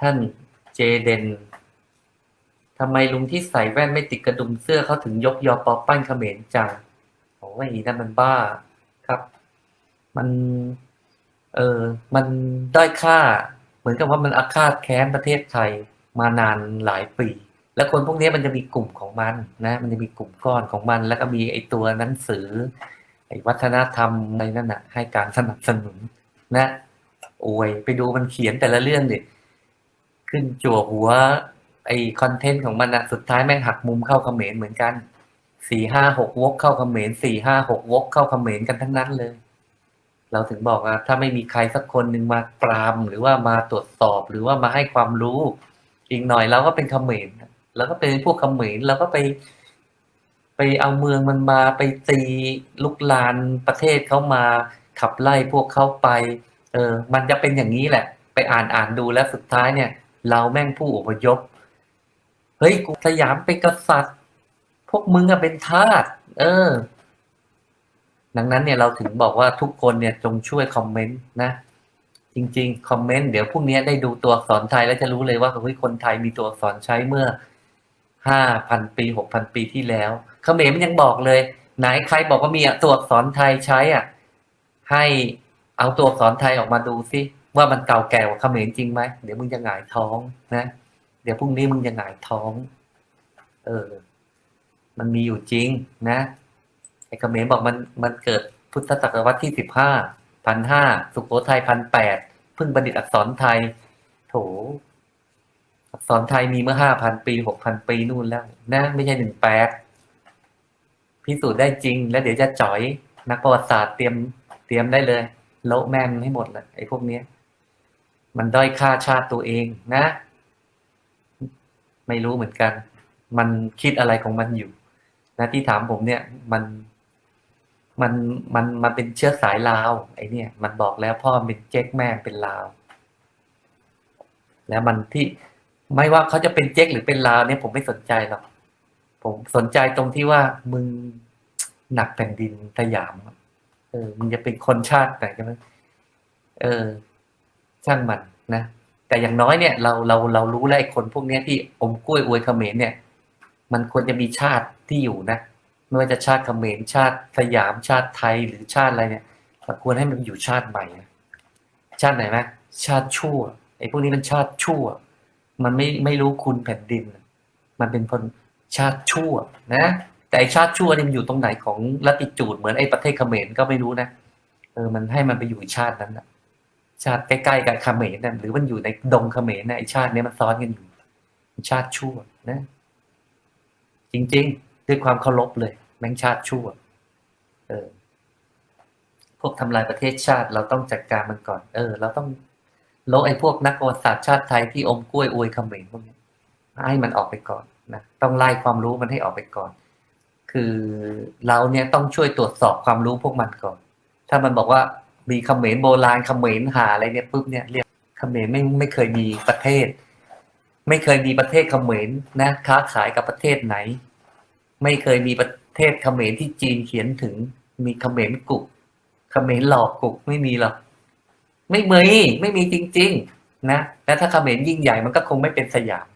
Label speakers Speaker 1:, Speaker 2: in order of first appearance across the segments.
Speaker 1: ท่านเจเดนทำไมลุงที่ใส่แว่นไม่ติดกระดุมเสื้อเขาถึงยกยอปอปั้นเขมรจังโอ้ยนั่นมันบ้าครับ มัน เออมันด้อยค่า เหมือนกับว่ามันอาฆาตแค้นประเทศไทยมานานหลายปี แล้วคนพวกนี้มันจะมีกลุ่มของมันนะ มันจะมีกลุ่มก้อนของมัน แล้วก็มีไอ้ตัวหนังสือ ไอ้วัฒนธรรมอะไรนั่นน่ะให้การสนับสนุนนะ โอ้ยไปดูมันเขียนแต่ละเรื่องดิ ขึ้นจั่วหัว ไอคอนเทนต์ของมันอะสุดท้ายแม่งหักมุมเข้าเขมรเหมือนกันสี่ห้าหกวกเข้าเขมรสี่ห้าหกวกเข้าเขมรกันทั้งนั้นเลย เราถึงบอกว่าถ้าไม่มีใครสักคนหนึ่งมาปรามหรือว่ามาตรวจสอบหรือว่ามาให้ความรู้ อีกหน่อยเราก็เป็นเขมรแล้วก็เป็นพวกเขมรเราก็ไป ไปเอาเมืองมันมาไปตีลุกลานประเทศเขามาขับไล่พวกเขาไป เออ มันจะเป็นอย่างนี้แหละ ไปอ่านอ่านดูแล้วสุดท้ายเนี่ย เราแม่งผู้อพยพเฮ้ยกูสยามเป็นกษัตริย์ พวกมึงอะเป็นทาสเออ ดังนั้นเนี่ยเราถึงบอกว่าทุกคนเนี่ยจงช่วยคอมเมนต์นะ จริง ๆ คอมเมนต์เดี๋ยวพรุ่งนี้ได้ดูตัวอักษรไทยแล้วจะรู้เลยว่าเฮ้ยคนไทยมีตัวอักษรใช้เมื่อห้าพันปีหกพันปีที่แล้วเขมรมันยังบอกเลย ไหนใครบอกว่ามีตัวอักษรไทยใช้อะ ให้เอาตัวอักษรไทยออกมาดูสิ ว่ามันเก่าแก่กว่าเขมรจริงไหมเดี๋ยวมึงจะหงายท้องนะ เดี๋ยวพรุ่งนี้มึงจะหงายท้อง เออ มันมีอยู่จริงนะไอ้เขมรบอกมันมันเกิดพุทธศตวรรษที่สิบห้าพันห้าสุโขทัยพันแปดเพิ่งประดิษฐ์อักษรไทย โถ อักษรไทยมีเมื่อห้าพันปีหกพันปีนู่นแล้ว นะ ไม่ใช่หนึ่งแปดพิสูจน์ได้จริง แล้วเดี๋ยวจะจ่อย นักประวัติศาสตร์เตรียมเตรียมได้เลย โละแม่งให้หมดเลยไอ้พวกเนี้ย มันด้อยค่าชาติตัวเองนะ ไม่รู้เหมือนกัน มันคิดอะไรของมันอยู่ นะที่ถามผมเนี่ย มันมันมันมันเป็นเชื้อสายลาว ไอ้เนี่ย มันบอกแล้วพ่อเป็นเจ๊กแม่เป็นลาว แล้วมันที่ไม่ว่าเขาจะเป็นเจ๊กหรือเป็นลาวเนี่ยผมไม่สนใจหรอกผมสนใจตรงที่ว่ามึงหนักแผ่นดินสยามเออมึงจะเป็นคนชาติไหนกันเออ ช่างมันนะ แต่อย่างน้อยเนี่ยเราเราเรารู้แล้วไอ้คนพวกเนี้ยที่อมกล้วยอวยเขมรเนี่ย มันควรจะมีชาติที่อยู่นะไม่ว่าจะชาติเขมรชาติสยามชาติไทยหรือชาติอะไรเนี่ยเราควรให้มันอยู่ชาติใหม่นะชาติไหนไหมชาติชั่วไอ้พวกนี้มันชาติชั่ว มันไม่ไม่รู้คุณแผ่นดิน มันเป็นคนชาติชั่วนะ แต่ไอ้ชาติชั่วนี่มันอยู่ตรงไหนของลัติจูดเหมือนไอ้ประเทศเขมรก็ไม่รู้นะเออมันให้มันไปอยู่ชาตินั้นนะ ชาติใกล้ๆกับเขมรนั่นหรือมันอยู่ในดงเขมรนะไอ้ชาติเนี้ยมันซ้อนกันอยู่ชาติชั่วนะ จริงๆ ด้วยความเคารพเลย แม่งชาติชั่ว เออ พวกทำลายประเทศชาติเราต้องจัดการมันก่อน เออ เราต้องลบไอ้พวกนักประวัติศาสตร์ชาติไทยที่อมกล้วยอวยเขมรพวกนี้ให้มันออกไปก่อนนะต้องไล่ความรู้มันให้ออกไปก่อน คือเราเนี่ยต้องช่วยตรวจสอบความรู้พวกมันก่อน ถ้ามันบอกว่า มีเขมรโบราณเขมรหาอะไรเนี่ยปุ๊บเนี่ยเรียกเขมรไม่ไม่เคยมีประเทศ ไม่เคยมีประเทศเขมรนะค้าขายกับประเทศไหน ไม่เคยมีประเทศเขมรที่จีนเขียนถึง มีเขมรกุกเขมรหลอกกุกไม่มีหรอกไม่มีไม่มีจริง ๆ นะแล้วถ้าเขมรยิ่งใหญ่มันก็คงไม่เป็นสยาม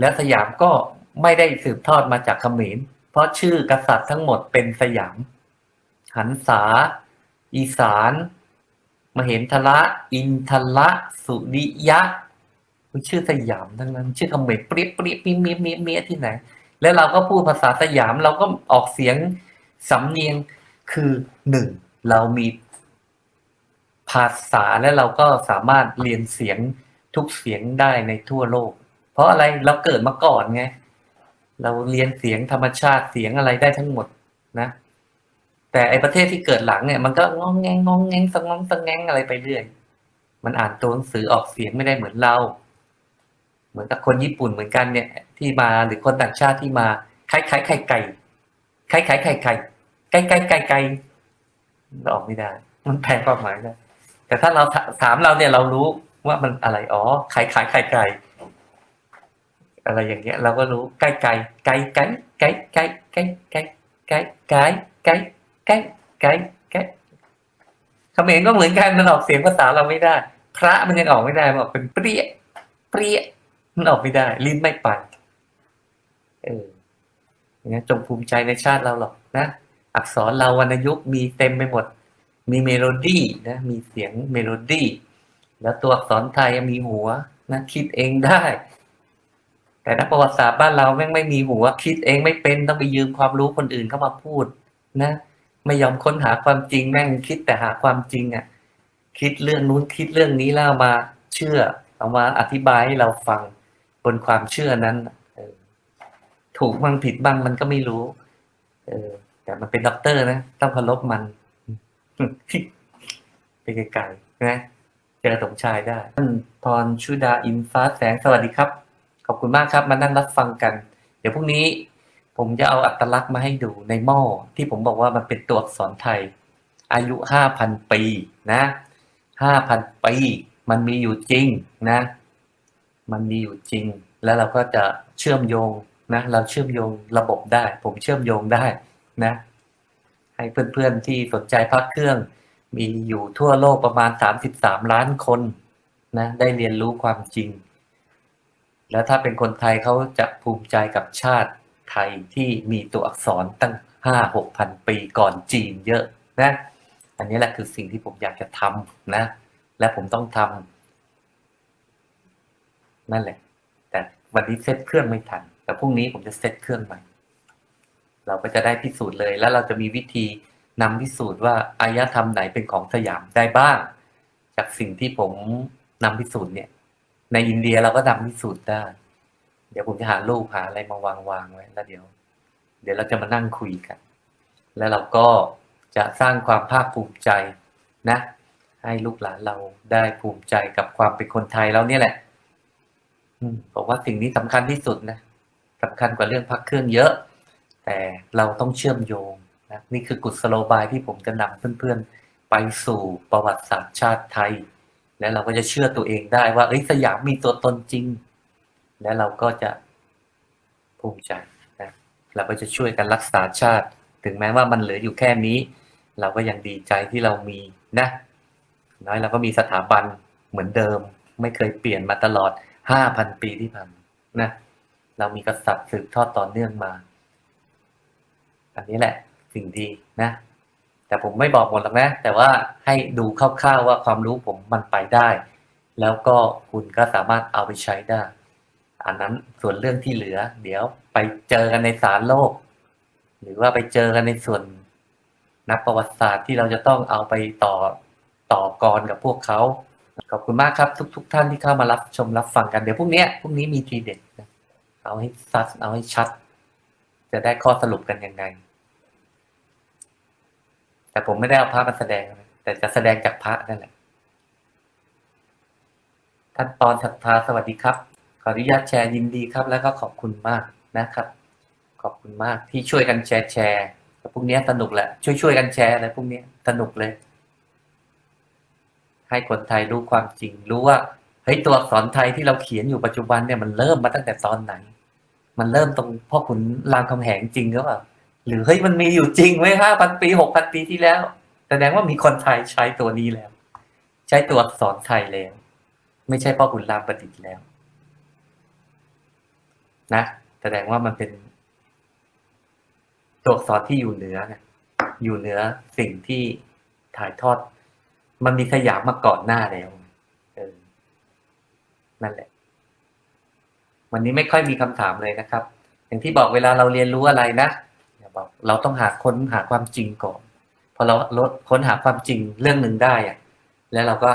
Speaker 1: แล้วสยามก็ไม่ได้สืบทอดมาจากเขมรเพราะชื่อกษัตริย์ทั้งหมดเป็นสยาม หันษา อีสาน มเห็นทละ อินทละสุริยะมันชื่อสยามทั้งนั้น ชื่อเขมรเปรี้ยเปรี้ยเมียเมียเมียเมียที่ไหน แล้วเราก็พูดภาษาสยามเราก็ออกเสียงสำเนียงคือหนึ่งเรามีภาษาและเราก็สามารถเรียนเสียงทุกเสียงได้ในทั่วโลก เพราะอะไรเราเกิดมาก่อนไง เราเรียนเสียงธรรมชาติเสียงอะไรได้ทั้งหมดนะ แต่ไอประเทศที่เกิดหลังเนี่ยมันก็งองแงงงองแงงสงงสงแงงอะไรไปเรื่อย มันอ่านตัวหนังสือออกเสียงไม่ได้เหมือนเรา เหมือนกับคนญี่ปุ่นเหมือนกันเนี่ย ที่มาหรือคนต่างชาติที่มาคล้ายคล้ายไข่ไก่คล้ายคล้ายไข่ไก่ไก่ไก่ไก่ไก่ออกไม่ได้ มันแปลความหมายได้แต่ถ้าเราถามเราเนี่ยเรารู้ว่ามันอะไรอ๋อขายขายไข่ไก่อะไรอย่างเงี้ย เราก็รู้ไก่ไก่ไก่ไก่ไก่ไก่ไก่ไก่ไก่ไก่ไก่ ไก่ไก่ไก่เขมรก็เหมือนกันมันออกเสียงภาษาเราไม่ได้ พระมันยังออกไม่ได้บอกเป็นเปรี้ยเปรี้ยมันออกไม่ได้ ลิ้นไม่ไปเอออย่างนั้จงภูมิใจในชาติเราหรอกนะอักษรเราวรรณยุกต์มีเต็มไปหมด มีเมโลดี้นะมีเสียงเมโลดี้แล้วตัวอักษรไทยมีหัวนะคิดเองได้ แต่นักประวัติศาสตร์บ้านเราแม่งไม่มีหัวคิดเองไม่เป็นต้องไปยืมความรู้คนอื่นเข้ามาพูด นะ ไม่ยอมค้นหาความจริงแม่งคิดแต่หาความจริงอะ่ะคิดเรื่องนู้นคิดเรื่องนี้แล้วมาเชื่อเอามาอธิบายให้เราฟังบนความเชื่อนั้นถูกบ้างผิดบ้างมันก็ไม่รู้ เออ แต่มันเป็นด็อกเตอร์นะต้องเคารพมันไปไกลๆนะเจอสมชายได้ท่านพรชุดาอินฟ้าแสงสวัสดีครับ ขอบคุณมากครับ มานั่งรับฟังกัน เดี๋ยวพรุ่งนี้ ผมจะเอาอัตลักษณ์มาให้ดูในหม้อที่ผมบอกว่ามันเป็นตัวอักษรไทย อายุห้าพันปีนะห้าพันปีมันมีอยู่จริงนะ มันมีอยู่จริง แล้วเราก็จะเชื่อมโยงนะ เราเชื่อมโยงระบบได้ ผมเชื่อมโยงได้นะ ให้เพื่อนๆที่สนใจพักเครื่อง มีอยู่ทั่วโลกประมาณสามสิบสามล้านคนนะได้เรียนรู้ความจริง แล้วถ้าเป็นคนไทยเขาจะภูมิใจกับชาติ ไทยที่มีตัวอักษรตั้งห้าหกพันปีก่อนจีนเยอะนะ อันนี้แหละคือสิ่งที่ผมอยากจะทำนะ และผมต้องทำนั่นแหละ แต่วันนี้เซตเครื่องไม่ทัน แต่พรุ่งนี้ผมจะเซตเครื่องใหม่ เราก็จะได้พิสูจน์เลย แล้วเราจะมีวิธีนำพิสูจน์ว่าอารยธรรมไหนเป็นของสยามได้บ้าง จากสิ่งที่ผมนำพิสูจน์เนี่ย ในอินเดียเราก็นำพิสูจน์ได้ เดี๋ยวผมจะหารูปหาอะไรมาวางวางไว้แล้วเดี๋ยว เดี๋ยวเราจะมานั่งคุยกัน แล้วเราก็จะสร้างความภาคภูมิใจนะ ให้ลูกหลานเราได้ภูมิใจกับความเป็นคนไทยแล้วเนี่ยแหละบอกว่าสิ่งนี้สำคัญที่สุดนะสำคัญกว่าเรื่องพักเครื่องเยอะ แต่เราต้องเชื่อมโยงนะนี่คือกุศโลบายที่ผมจะนำเพื่อนๆ ไปสู่ประวัติศาสตร์ชาติไทย แล้วเราก็จะเชื่อตัวเองได้ว่าเอ้ยสยามมีตัวตนจริง และเราก็จะภูมิใจนะเราก็จะช่วยกันรักษาชาติ ถึงแม้ว่ามันเหลืออยู่แค่นี้ เราก็ยังดีใจที่เรามีนะน้อยเราก็มีสถาบันเหมือนเดิม ไม่เคยเปลี่ยนมาตลอดห้าพันปีที่ผ่านนะเรามีกษัตริย์สืบทอดต่อเนื่องมา อันนี้แหละสิ่งดีนะ แต่ผมไม่บอกหมดหรอกนะ แต่ว่าให้ดูคร่าวๆว่าความรู้ผมมันไปได้ แล้วก็คุณก็สามารถเอาไปใช้ได้ อันนั้นส่วนเรื่องที่เหลือ เดี๋ยวไปเจอกันในศาลโลก หรือว่าไปเจอกันในส่วนนักประวัติศาสตร์ที่เราจะต้องเอาไปต่อต่อกรกับพวกเขาขอบคุณมากครับ ทุกๆท่านที่เข้ามารับชมรับฟังกันเดี๋ยวพรุ่งนี้พรุ่งนี้มีทีเด็ดนะเอาให้ซัดเอาให้ชัด จะได้ข้อสรุปกันยังไง แต่ผมไม่ได้เอาพระมาแสดงนะแต่จะแสดงจากพระนั่นแหละท่านปอนศรัทธาสวัสดีครับ ขออนุญาตแชร์ยินดีครับ แล้วก็ขอบคุณมากนะครับ ขอบคุณมากที่ช่วยกันแชร์แชร์แต่พวกนี้สนุกแหละช่วยช่วยกันแชร์อะไรพวกนี้สนุกเลย ให้คนไทยรู้ความจริง รู้ว่าเฮ้ยตัวอักษรไทยที่เราเขียนอยู่ปัจจุบันเนี่ยมันเริ่มมาตั้งแต่ตอนไหน มันเริ่มตรงพ่อขุนรามคำแหงจริงหรือเปล่าหรือเฮ้ยมันมีอยู่จริงไว้ห้าพันปีหกพันปีที่แล้ว แสดงว่ามีคนไทยใช้ตัวนี้แล้ว ใช้ตัวอักษรไทยแล้ว ไม่ใช่พ่อขุนรามประดิษฐ์แล้ว นะแสดงว่ามันเป็น ตัวอักษรที่อยู่เหนืออยู่เหนือสิ่งที่ถ่ายทอด มันมีสยามมาก่อนหน้าแล้วเออนั่นแหละ วันนี้ไม่ค่อยมีคำถามเลยนะครับ อย่างที่บอกเวลาเราเรียนรู้อะไรนะบอกเราต้องหาค้นหาความจริงก่อนพอเราลดค้นหาความจริงเรื่องหนึ่งได้อะแล้วเราก็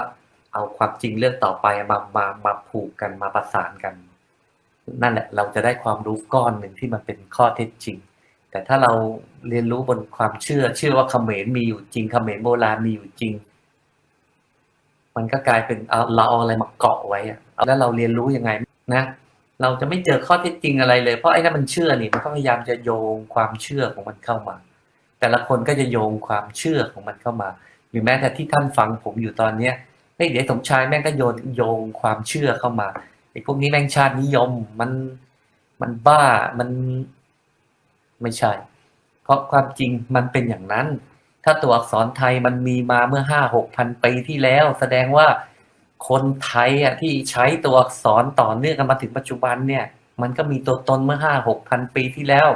Speaker 1: เอาความจริงเรื่องต่อไปมามามาผูกกันมาประสานกัน นั่นแหละเราจะได้ความรู้ก้อนหนึ่งที่มันเป็นข้อเท็จจริง แต่ถ้าเราเรียนรู้บนความเชื่อ เชื่อว่าเขมรมีอยู่จริงเขมรโบราณมีอยู่จริง มันก็กลายเป็นเอาเราเอาอะไรมาเกาะไว้อะแล้วเราเรียนรู้ยังไงนะ เราจะไม่เจอข้อเท็จจริงอะไรเลยเพราะไอ้นั่นมันเชื่อนี่มันก็พยายามจะโยงความเชื่อของมันเข้ามา แต่ละคนก็จะโยงความเชื่อของมันเข้ามาหรือแม้แต่ที่ท่านฟังผมอยู่ตอนเนี้ยเฮ้ยเดี๋ยวสมชายแม่งก็โยนโยงความเชื่อเข้ามา อ้พวกนี้แม่งชาตินิยมมันมันบ้ามันไม่ใช่ เพราะความจริงมันเป็นอย่างนั้น ถ้าตัวอักษรไทยมันมีมาเมื่อห้าหกพันปีที่แล้ว แสดงว่าคนไทยอะที่ใช้ตัวอักษรต่อเนื่องกันมาถึงปัจจุบันเนี่ย มันก็มีตัวตนเมื่อห้าหกพันปีที่แล้ว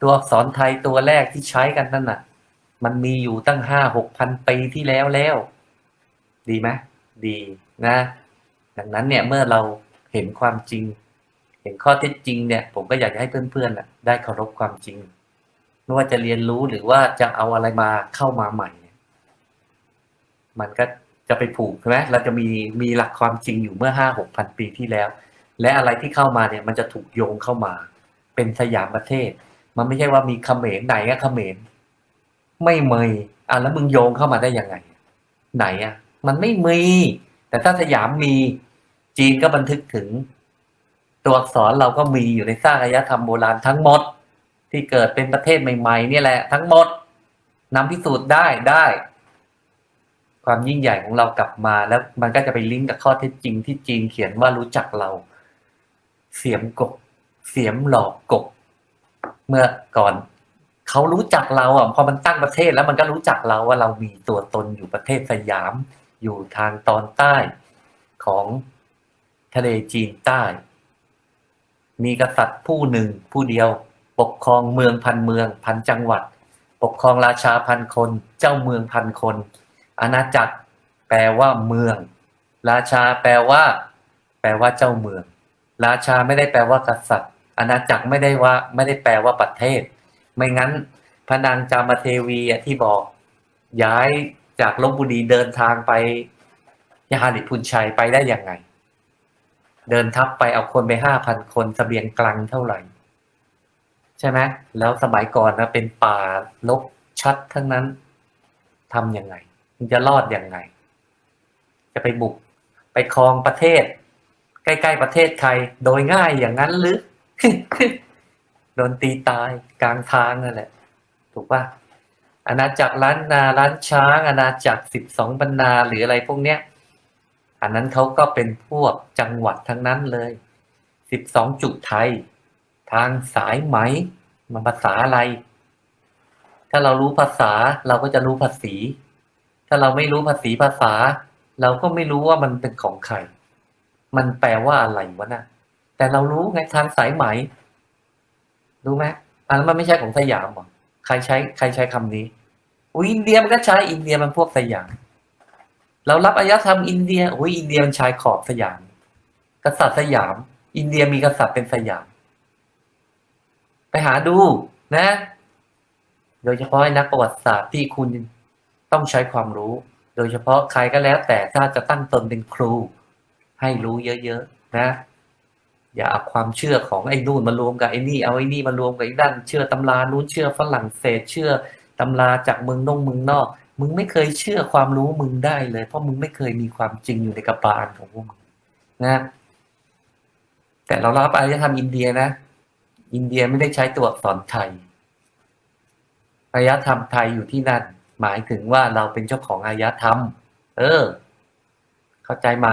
Speaker 1: ตัวอักษรไทยตัวแรกที่ใช้กันนั่นน่ะ มันมีอยู่ตั้งห้าหกพันปีที่แล้วแล้ว ดีไหมดีนะ ดังนั้นเนี่ยเมื่อเรา เห็นความจริง เห็นข้อเท็จจริงเนี่ย ผมก็อยากจะให้เพื่อนๆได้เคารพความจริง ไม่ว่าจะเรียนรู้หรือว่าจะเอาอะไรมาเข้ามาใหม่ มันก็จะไปผูกใช่ไหมเราจะมีมีหลักความจริงอยู่เมื่อห้าหกพันปีที่แล้ว และอะไรที่เข้ามาเนี่ย มันจะถูกโยงเข้ามา เป็นสยามประเทศ มันไม่ใช่ว่ามีเขมรไหนอะเขมรไม่เมยอะแล้วมึงโยงเข้ามาได้ยังไง ไหนอะมันไม่มีแต่ถ้าสยามมี จีนก็บันทึกถึง ตัวอักษรเราก็มีอยู่ในสร้างอารยธรรมโบราณทั้งหมด ที่เกิดเป็นประเทศใหม่ๆนี่แหละ ทั้งหมดนำพิสูจน์ได้ได้ ความยิ่งใหญ่ของเรากลับมาแล้วมันก็จะไปลิงก์กับข้อเท็จจริงที่จีนเขียนว่ารู้จักเรา เสียมกบ เสียมหลอกกบ เมื่อก่อนเขารู้จักเราอะพอมันตั้งประเทศแล้วมันก็รู้จักเราว่าเรามีตัวตนอยู่ประเทศสยาม อยู่ทางตอนใต้ของ ทะเลจีนใต้ มีกษัตริย์ผู้หนึ่งผู้เดียว ปกครองเมืองพันเมืองพันจังหวัด ปกครองราชาพันคน เจ้าเมืองพันคน อาณาจักร แปลว่าเมือง ราชาแปลว่า แปลว่าเจ้าเมือง ราชาไม่ได้แปลว่ากษัตริย์ อาณาจักรไม่ได้ว่าไม่ได้แปลว่าประเทศ ไม่งั้นพระนางจามเทวีที่บอก ย้ายจากลบบุรีเดินทางไปยาดิพุนชัยไปได้ยังไง เดินทัพไปเอาคนไปห้าพันคนสเสบียงกลังเท่าไหร่ ใช่ไหมแล้วสมัยก่อนนะเป็นป่าลกชัดทั้งนั้นทำยังไง มันจะรอดยังไง จะไปบุกไปครองประเทศ ใกล้ๆประเทศใครโดยง่ายอย่างนั้นหรือโดนตีตายกลางทางนั่นแหละ ถูกป่ะอาณาจักรล้านนาล้านช้างอาณาจักรสิบสองบรรณาหรืออะไรพวกเนี้ย อันนั้นเขาก็เป็นพวกจังหวัดทั้งนั้นเลยสิบสองจุดไทย ทางสายไหมมันภาษาอะไร ถ้าเรารู้ภาษาเราก็จะรู้ภาษี ถ้าเราไม่รู้ภาษีภาษา เราก็ไม่รู้ว่ามันเป็นของใคร มันแปลว่าอะไรวะนะแต่เรารู้ไงทางสายไหม รู้ไหมอันนั้นมันไม่ใช่ของสยามหรอ ใครใช้ใครใช้คำนี้ อุ้ยอินเดียมันก็ใช้อินเดียมันพวกสยาม เรารับอารยธรรมอินเดียโอ้ยอินเดียมันชายขอบสยาม กษัตริย์สยาม อินเดียมีกษัตริย์เป็นสยาม ไปหาดูนะ โดยเฉพาะนักประวัติศาสตร์ที่คุณต้องใช้ความรู้ โดยเฉพาะใครก็แล้ว แต่ถ้าจะตั้งตนเป็นครู ให้รู้เยอะๆนะ อย่าเอาความเชื่อของไอ้นู่นมารวมกับไอ้นี่เอาไอ้นี่มารวมกับไอ้ด้านเชื่อตำรานู้นเชื่อฝรั่งเศสเชื่อตำราจากเมืองนงเมืองนอก มึงไม่เคยเชื่อความรู้มึงได้เลย เพราะมึงไม่เคยมีความจริงอยู่ในกระบาลของพวกมึงนะ แต่เรารับอารยธรรมอินเดียนะ อินเดียไม่ได้ใช้ตัวอักษรไทยอารยธรรมไทยอยู่ที่นั่น หมายถึงว่าเราเป็นเจ้าของอารยธรรม เออ เข้าใจไหม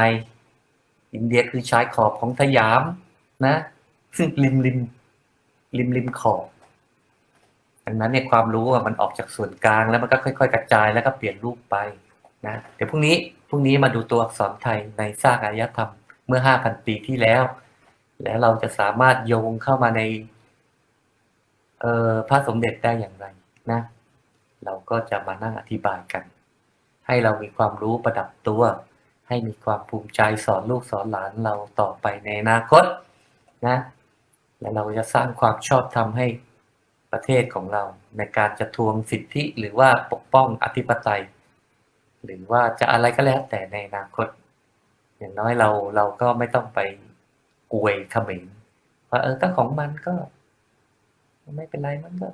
Speaker 1: อินเดียคือชายขอบของสยาม นะซึ่งริมริมริมริมขอบ ดังนั้นเนี่ยความรู้มันออกจากส่วนกลางแล้วมันก็ค่อย ๆ กระจายแล้วก็เปลี่ยนรูปไปนะเดี๋ยวพรุ่งนี้พรุ่งนี้มาดูตัวอักษรไทยในสร้างอารยธรรมเมื่อห้าพันปีที่แล้ว แล้วเราจะสามารถโยงเข้ามาในเอ่อพระสมเด็จได้อย่างไรนะ เราก็จะมานั่งอธิบายกัน ให้เรามีความรู้ประดับตัว ให้มีความภูมิใจสอนลูกสอนหลานเราต่อไปในอนาคตนะ และเราจะสร้างความชอบธรรมให้ ประเทศของเราในการจะทวงสิทธิหรือว่าปกป้องอธิปไตย หรือว่าจะอะไรก็แล้วแต่ในอนาคต อย่างน้อยเราเราก็ไม่ต้องไปอวยเขมรว่าเออก็ของมันก็ ไม่เป็นไรมันก็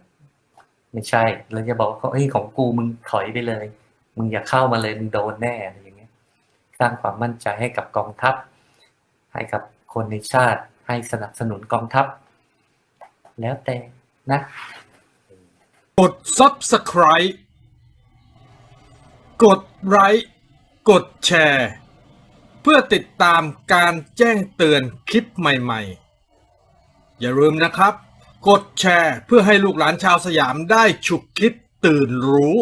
Speaker 1: ไม่ใช่เราจะบอกว่าเฮ้ยของกูมึงถอยไปเลย มึงอย่าเข้ามาเลยมึงโดนแน่อะไรอย่างเงี้ย สร้างความมั่นใจให้กับกองทัพ ให้กับคนในชาติให้สนับสนุนกองทัพ แล้วแต่ นะ
Speaker 2: กด subscribe กดไลค์กดแชร์ เพื่อติดตามการแจ้งเตือนคลิปใหม่ๆ อย่าลืมนะครับ กดแชร์เพื่อให้ลูกหลานชาวสยามได้ฉุกคิดตื่นรู้